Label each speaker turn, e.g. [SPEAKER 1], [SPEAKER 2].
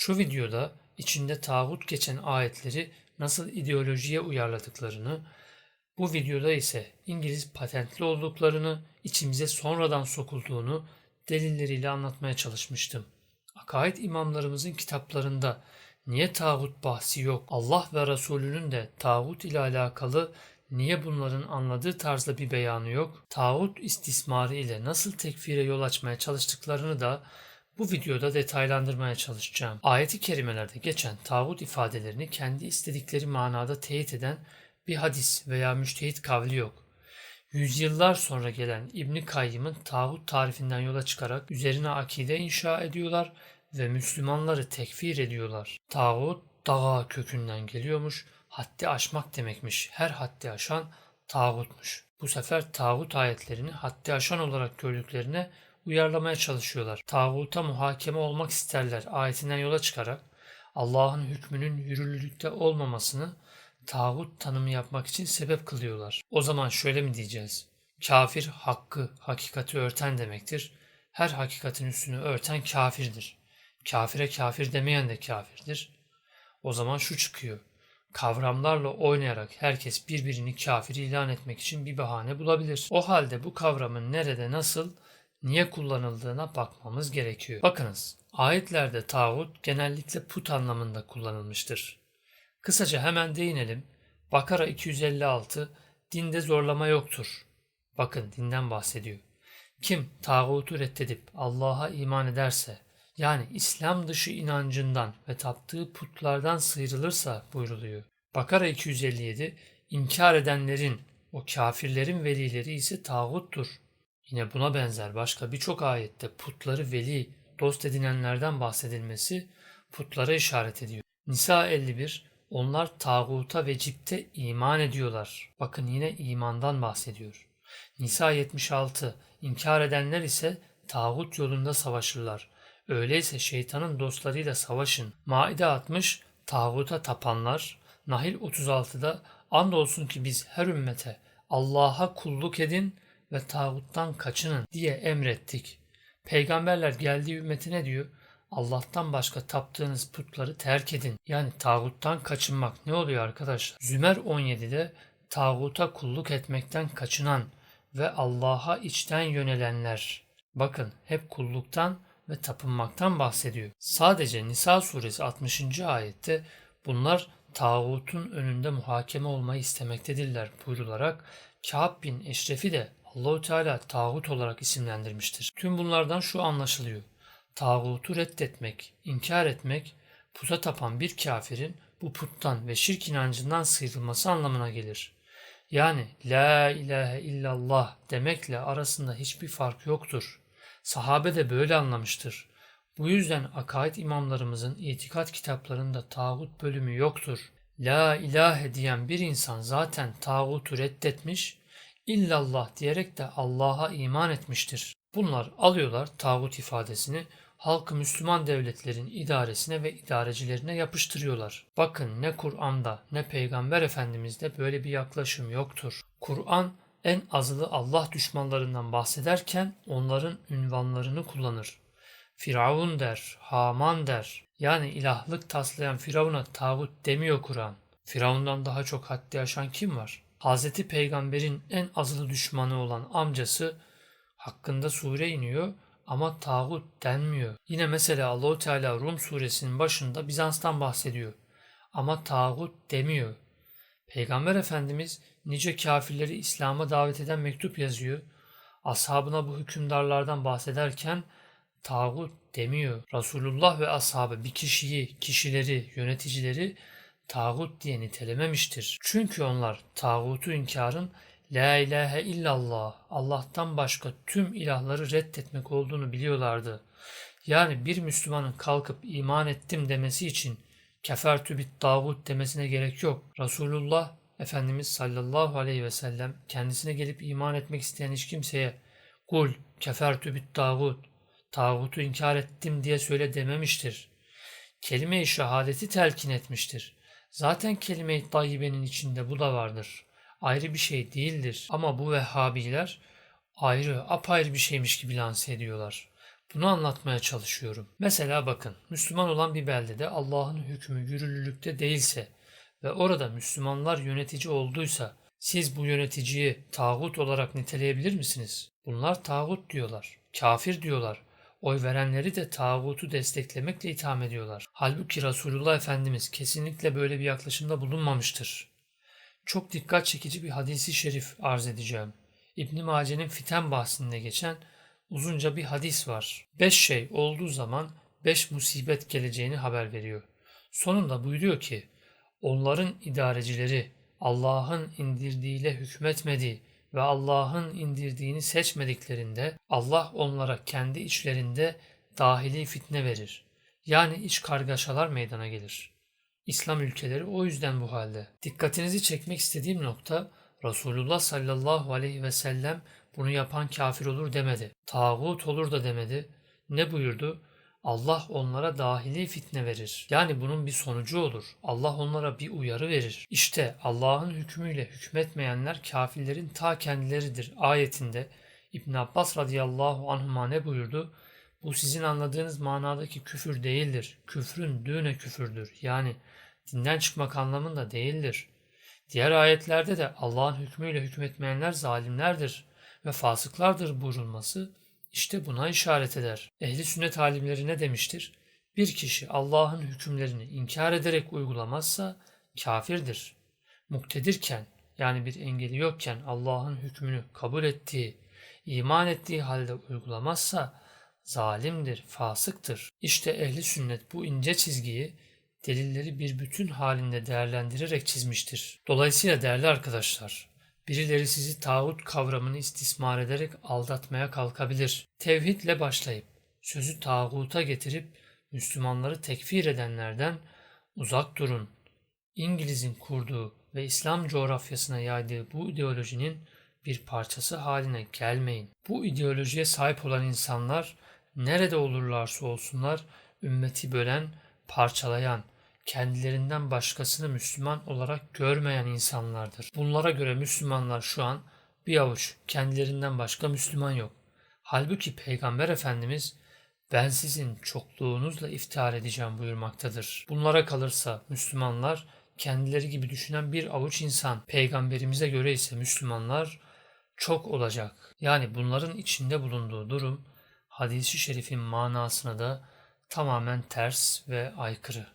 [SPEAKER 1] Şu videoda içinde tağut geçen ayetleri nasıl ideolojiye uyarladıklarını, bu videoda ise İngiliz patentli olduklarını, içimize sonradan sokulduğunu delilleriyle anlatmaya çalışmıştım. Akaid imamlarımızın kitaplarında niye tağut bahsi yok, Allah ve Resulünün de tağut ile alakalı niye bunların anladığı tarzda bir beyanı yok, tağut istismarı ile nasıl tekfire yol açmaya çalıştıklarını da bu videoda detaylandırmaya çalışacağım. Ayeti kerimelerde geçen tağut ifadelerini kendi istedikleri manada teyit eden bir hadis veya müştehit kavli yok. Yüzyıllar sonra gelen İbni Kayyım'ın tağut tarifinden yola çıkarak üzerine akide inşa ediyorlar ve Müslümanları tekfir ediyorlar. Tağut dağa kökünden geliyormuş, haddi aşmak demekmiş. Her haddi aşan tağutmuş. Bu sefer tağut ayetlerini haddi aşan olarak gördüklerine uyarlamaya çalışıyorlar. Tağuta muhakeme olmak isterler ayetinden yola çıkarak Allah'ın hükmünün yürürlükte olmamasını tağut tanımı yapmak için sebep kılıyorlar. O zaman şöyle mi diyeceğiz? Kafir hakkı, hakikati örten demektir. Her hakikatin üstünü örten kafirdir. Kafire kafir demeyen de kafirdir. O zaman şu çıkıyor. Kavramlarla oynayarak herkes birbirini kafir ilan etmek için bir bahane bulabilir. O halde bu kavramın nerede nasıl niye kullanıldığına bakmamız gerekiyor. Bakınız, ayetlerde tağut genellikle put anlamında kullanılmıştır. Kısaca hemen değinelim. Bakara 256 dinde zorlama yoktur. Bakın dinden bahsediyor. Kim tağutu reddedip Allah'a iman ederse yani İslam dışı inancından ve taptığı putlardan sıyrılırsa buyruluyor. Bakara 257 inkar edenlerin o kafirlerin velileri ise tağuttur. Yine buna benzer başka birçok ayette putları veli, dost edinenlerden bahsedilmesi putlara işaret ediyor. Nisa 51 onlar tağuta ve cipte iman ediyorlar. Bakın yine imandan bahsediyor. Nisa 76 inkar edenler ise tağut yolunda savaşırlar. Öyleyse şeytanın dostlarıyla savaşın. Maide 60 tağuta tapanlar. Nahil 36'da andolsun ki biz her ümmete Allah'a kulluk edin ve tağuttan kaçının diye emrettik. Peygamberler geldiği ümmetine diyor Allah'tan başka taptığınız putları terk edin. Yani tağuttan kaçınmak ne oluyor arkadaşlar? Zümer 17'de tağuta kulluk etmekten kaçınan ve Allah'a içten yönelenler. Bakın hep kulluktan ve tapınmaktan bahsediyor. Sadece Nisa suresi 60. ayette bunlar tağutun önünde muhakeme olmayı istemektedirler buyrularak Kâb bin Eşref'i de Allahü Teala tağut olarak isimlendirmiştir. Tüm bunlardan şu anlaşılıyor. Tağutu reddetmek, inkar etmek, puta tapan bir kafirin bu puttan ve şirk inancından sıyrılması anlamına gelir. Yani La ilahe illallah demekle arasında hiçbir fark yoktur. Sahabe de böyle anlamıştır. Bu yüzden akaid imamlarımızın itikat kitaplarında tağut bölümü yoktur. La ilahe diyen bir insan zaten tağutu reddetmiş, illallah diyerek de Allah'a iman etmiştir. Bunlar alıyorlar tağut ifadesini halkı Müslüman devletlerin idaresine ve idarecilerine yapıştırıyorlar. Bakın ne Kur'an'da ne Peygamber Efendimiz'de böyle bir yaklaşım yoktur. Kur'an en azılı Allah düşmanlarından bahsederken onların ünvanlarını kullanır. Firavun der, Haman der. Yani ilahlık taslayan Firavun'a tağut demiyor Kur'an. Firavundan daha çok haddi aşan kim var? Hazreti Peygamber'in en azılı düşmanı olan amcası hakkında sure iniyor ama tağut denmiyor. Yine mesela Allahu Teala Rum suresinin başında Bizans'tan bahsediyor. Ama tağut demiyor. Peygamber Efendimiz nice kafirleri İslam'a davet eden mektup yazıyor. Ashabına bu hükümdarlardan bahsederken tağut demiyor. Resulullah ve ashabı bir kişiyi, kişileri, yöneticileri tağut diye nitelememiştir. Çünkü onlar tağutu inkarın La ilahe illallah Allah'tan başka tüm ilahları reddetmek olduğunu biliyorlardı. Yani bir Müslümanın kalkıp iman ettim demesi için kefertü bit tağut demesine gerek yok. Resulullah Efendimiz sallallahu aleyhi ve sellem kendisine gelip iman etmek isteyen hiç kimseye kul kefertü bit tağut tağutu inkar ettim diye söyle dememiştir. Kelime-i şehadeti telkin etmiştir. Zaten kelime-i tayyibenin içinde bu da vardır. Ayrı bir şey değildir. Ama bu Vehhabiler ayrı, apayrı bir şeymiş gibi lanse ediyorlar. Bunu anlatmaya çalışıyorum. Mesela bakın, Müslüman olan bir beldede Allah'ın hükmü yürürlülükte değilse ve orada Müslümanlar yönetici olduysa siz bu yöneticiyi tağut olarak niteleyebilir misiniz? Bunlar tağut diyorlar, kafir diyorlar. Oy verenleri de tağutu desteklemekle itham ediyorlar. Halbuki Resulullah Efendimiz kesinlikle böyle bir yaklaşımda bulunmamıştır. Çok dikkat çekici bir hadisi şerif arz edeceğim. İbn Mace'nin fiten bahsinde geçen uzunca bir hadis var. Beş şey olduğu zaman beş musibet geleceğini haber veriyor. Sonunda buyuruyor ki onların idarecileri Allah'ın indirdiğiyle hükmetmediği ve Allah'ın indirdiğini seçmediklerinde Allah onlara kendi içlerinde dahili fitne verir. Yani iç kargaşalar meydana gelir. İslam ülkeleri o yüzden bu halde. Dikkatinizi çekmek istediğim nokta Resulullah sallallahu aleyhi ve sellem bunu yapan kafir olur demedi. Tağut olur da demedi. Ne buyurdu? Allah onlara dahili fitne verir. Yani bunun bir sonucu olur. Allah onlara bir uyarı verir. İşte Allah'ın hükmüyle hükmetmeyenler kafirlerin ta kendileridir. Ayetinde İbn Abbas radıyallahu anhuma ne buyurdu? Bu sizin anladığınız manadaki küfür değildir. Küfrün düğüne küfürdür. Yani dinden çıkmak anlamında değildir. Diğer ayetlerde de Allah'ın hükmüyle hükmetmeyenler zalimlerdir ve fasıklardır buyurulması işte buna işaret eder. Ehli sünnet alimleri ne demiştir? Bir kişi Allah'ın hükümlerini inkar ederek uygulamazsa kafirdir. Muktedirken yani bir engeli yokken Allah'ın hükmünü kabul ettiği, iman ettiği halde uygulamazsa zalimdir, fasıktır. İşte ehli sünnet bu ince çizgiyi delilleri bir bütün halinde değerlendirerek çizmiştir. Dolayısıyla değerli arkadaşlar, birileri sizi tağut kavramını istismar ederek aldatmaya kalkabilir. Tevhidle başlayıp sözü tağuta getirip Müslümanları tekfir edenlerden uzak durun. İngiliz'in kurduğu ve İslam coğrafyasına yaydığı bu ideolojinin bir parçası haline gelmeyin. Bu ideolojiye sahip olan insanlar nerede olurlarsa olsunlar ümmeti bölen, parçalayan, kendilerinden başkasını Müslüman olarak görmeyen insanlardır. Bunlara göre Müslümanlar şu an bir avuç kendilerinden başka Müslüman yok. Halbuki Peygamber Efendimiz ben sizin çokluğunuzla iftihar edeceğim buyurmaktadır. Bunlara kalırsa Müslümanlar kendileri gibi düşünen bir avuç insan. Peygamberimize göre ise Müslümanlar çok olacak. Yani bunların içinde bulunduğu durum hadisi şerifin manasına da tamamen ters ve aykırı.